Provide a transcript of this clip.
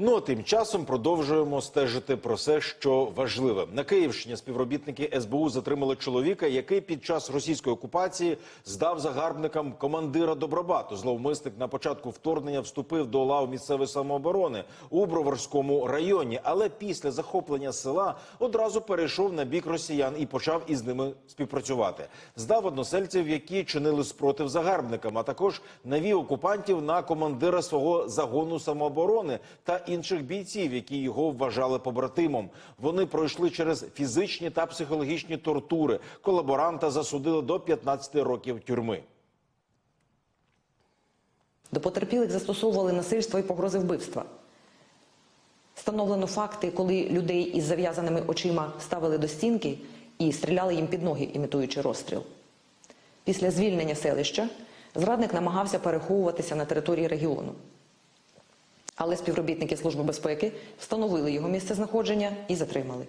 Ну а тим часом продовжуємо стежити про все, що важливе. На Київщині співробітники СБУ затримали чоловіка, який під час російської окупації здав загарбникам командира Добробату. Зловмисник на початку вторгнення вступив до лав місцевої самооборони у Броварському районі, але після захоплення села одразу перейшов на бік росіян і почав із ними співпрацювати. Здав односельців, які чинили спротив загарбникам, а також навів окупантів на командира свого загону самооборони та інших бійців, які його вважали побратимом. Вони пройшли через фізичні та психологічні тортури. Колаборанта засудили до 15 років тюрми. До потерпілих застосовували насильство і погрози вбивства. Встановлено факти, коли людей із зав'язаними очима ставили до стінки і стріляли їм під ноги, імітуючи розстріл. Після звільнення селища зрадник намагався переховуватися на території регіону. Але співробітники Служби безпеки встановили його місце знаходження і затримали.